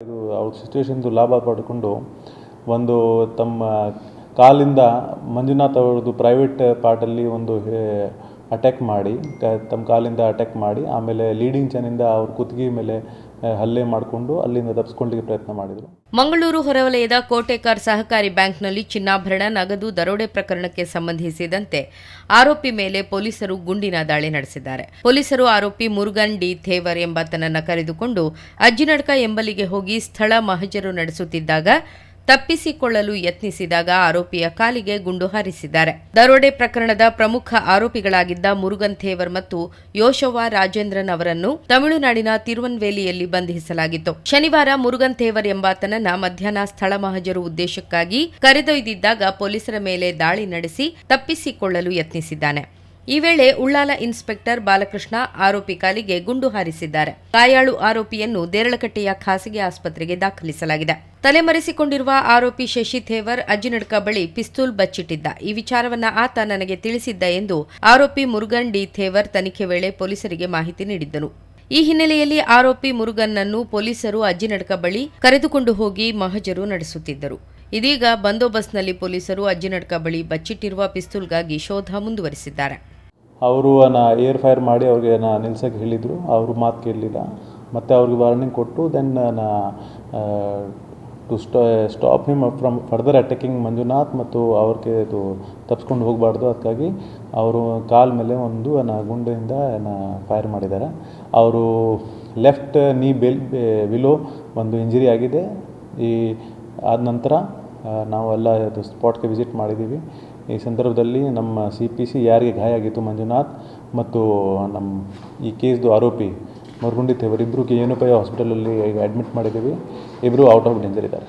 ಇದು ಅವ್ರ ಸಿಚುವೇಶನ್ದು ಲಾಭ ಪಡ್ಕೊಂಡು ಒಂದು ತಮ್ಮ ಕಾಲಿಂದ ಮಂಜುನಾಥ್ ಅವ್ರದ್ದು ಪ್ರೈವೇಟ್ ಪಾರ್ಟಲ್ಲಿ ಒಂದು ಅಟ್ಯಾಕ್ ಮಾಡಿ ತಮ್ಮ ಕಾಲಿಂದ ಅಟ್ಯಾಕ್ ಮಾಡಿ, ಆಮೇಲೆ ಲೀಡಿಂಗ್ ಜನಿಂದ ಅವ್ರ ಕುತ್ತಿಗೆ ಮೇಲೆ ಹಲ್ಲೆ ಮಾಡಿಕೊಂಡು ಅಲ್ಲಿಂದ ತಪ್ಪಿಸ್ಕೊಳ್ಳಿಕ್ಕೆ ಪ್ರಯತ್ನ ಮಾಡಿದರು. ಮಂಗಳೂರು ಹೊರವಲಯದ ಕೋಟೆಕಾರ್ ಸಹಕಾರಿ ಬ್ಯಾಂಕ್ನಲ್ಲಿ ಚಿನ್ನಾಭರಣ, ನಗದು, ದರೋಡೆ ಪ್ರಕರಣಕ್ಕೆ ಸಂಬಂಧಿಸಿದಂತೆ ಆರೋಪಿ ಮೇಲೆ ಪೊಲೀಸರು ಗುಂಡಿನ ದಾಳಿ ನಡೆಸಿದ್ದಾರೆ. ಪೊಲೀಸರು ಆರೋಪಿ ಮುರುಗನ್ ಡಿ ಥೇವರ್ ಎಂಬಾತನನ್ನು ಕರೆದುಕೊಂಡು ಅಜ್ಜಿನಡ್ಕ ಎಂಬಲಿಗೆ ಹೋಗಿ ಸ್ಥಳ ಮಹಜರು ನಡೆಸುತ್ತಿದ್ದಾಗ ತಪ್ಪಿಸಿಕೊಳ್ಳಲು ಯತ್ನಿಸಿದಾಗ ಆರೋಪಿಯ ಕಾಲಿಗೆ ಗುಂಡು ಹಾರಿಸಿದ್ದಾರೆ. ದರೋಡೆ ಪ್ರಕರಣದ ಪ್ರಮುಖ ಆರೋಪಿಗಳಾಗಿದ್ದ ಮುರುಗನ್ ಥೇವರ್ ಮತ್ತು ಯೋಶವ ರಾಜೇಂದ್ರನ್ ಅವರನ್ನು ತಮಿಳುನಾಡಿನ ತಿರುವನ್ವೇಲಿಯಲ್ಲಿ ಬಂಧಿಸಲಾಗಿತ್ತು. ಶನಿವಾರ ಮುರುಗನ್ ಥೇವರ್ ಎಂಬಾತನನ್ನ ಮಧ್ಯಾಹ್ನ ಸ್ಥಳ ಮಹಜರು ಉದ್ದೇಶಕ್ಕಾಗಿ ಕರೆದೊಯ್ದಿದ್ದಾಗ ಪೊಲೀಸರ ಮೇಲೆ ದಾಳಿ ನಡೆಸಿ ತಪ್ಪಿಸಿಕೊಳ್ಳಲು ಯತ್ನಿಸಿದ್ದಾನೆ. ಈ ವೇಳೆ ಉಳ್ಳಾಲ ಇನ್ಸ್ಪೆಕ್ಟರ್ ಬಾಲಕೃಷ್ಣ ಆರೋಪಿ ಕಾಲಿಗೆ ಗುಂಡು ಹಾರಿಸಿದ್ದಾರೆ. ಗಾಯಾಳು ಆರೋಪಿಯನ್ನು ದೇರಳಕಟ್ಟೆಯ ಖಾಸಗಿ ಆಸ್ಪತ್ರೆಗೆ ದಾಖಲಿಸಲಾಗಿದೆ. ತಲೆಮರೆಸಿಕೊಂಡಿರುವ ಆರೋಪಿ ಶಶಿ ಥೇವರ್ ಅಜ್ಜಿನಡ್ಕ ಬಳಿ ಪಿಸ್ತೂಲ್ ಬಚ್ಚಿಟ್ಟಿದ್ದ. ಈ ವಿಚಾರವನ್ನ ಆತ ನನಗೆ ತಿಳಿಸಿದ್ದ ಎಂದು ಆರೋಪಿ ಮುರುಗನ್ ಡಿ ಥೇವರ್ ತನಿಖೆ ವೇಳೆ ಪೊಲೀಸರಿಗೆ ಮಾಹಿತಿ ನೀಡಿದ್ದನು. ಈ ಹಿನ್ನೆಲೆಯಲ್ಲಿ ಆರೋಪಿ ಮುರುಗನ್ನನ್ನು ಪೊಲೀಸರು ಅಜ್ಜಿನಡ್ಕ ಬಳಿ ಕರೆದುಕೊಂಡು ಹೋಗಿ ಮಹಜರು ನಡೆಸುತ್ತಿದ್ದರು. ಇದೀಗ ಬಂದೋಬಸ್ತ್ನಲ್ಲಿ ಪೊಲೀಸರು ಅಜ್ಜಿನಡ್ಕ ಬಳಿ ಬಚ್ಚಿಟ್ಟಿರುವ ಪಿಸ್ತೂಲ್ಗಾಗಿ ಶೋಧ ಮುಂದುವರಿಸಿದ್ದಾರೆ. ಅವರು ನಾ ಏರ್ ಫೈರ್ ಮಾಡಿ ಅವ್ರಿಗೆ ನಾ ನಿಲ್ಸೋಕ್ಕೆ ಹೇಳಿದರು. ಅವರು ಮಾತು ಕೇಳಲಿಲ್ಲ. ಮತ್ತು ಅವ್ರಿಗೆ ವಾರ್ನಿಂಗ್ ಕೊಟ್ಟು ದೆನ್ ನಾ to ಸ್ಟಾ stop him from further attacking Manjunath ಮತ್ತು ಅವ್ರಿಗೆ ಇದು ತಪ್ಸ್ಕೊಂಡು ಹೋಗಬಾರ್ದು. ಅದಕ್ಕಾಗಿ ಅವರು ಕಾಲ ಮೇಲೆ ಒಂದು ನಾ ಗುಂಡಿಂದ ನಾ ಫೈರ್ ಮಾಡಿದ್ದಾರೆ ಅವರು ಲೆಫ್ಟ್ ನೀ ಬೆಲ್ ವಿಲೋ ಒಂದು ಇಂಜರಿ ಆಗಿದೆ. ಈ, ಆದ ನಂತರ ನಾವೆಲ್ಲ ಅದು ಸ್ಪಾಟ್ಗೆ ವಿಸಿಟ್ ಮಾಡಿದ್ದೀವಿ ಈ ಸಂದರ್ಭದಲ್ಲಿ ನಮ್ಮ ಸಿ ಪಿ ಸಿ ಯಾರಿಗೆ ಗಾಯ ಆಗಿತ್ತು ಮಂಜುನಾಥ್ ಮತ್ತು ನಮ್ಮ ಈ ಕೇಸ್ದು ಆರೋಪಿ ಮರುಗುಂಡಿ ತೇವರಿಬ್ಬರು ಕೆ ಪೈ ಹಾಸ್ಪಿಟಲಲ್ಲಿ ಅಡ್ಮಿಟ್ ಮಾಡಿದ್ದೀವಿ. ಇಬ್ಬರು ಔಟ್ ಆಫ್ ಡೇಂಜರ್ ಇದ್ದಾರೆ.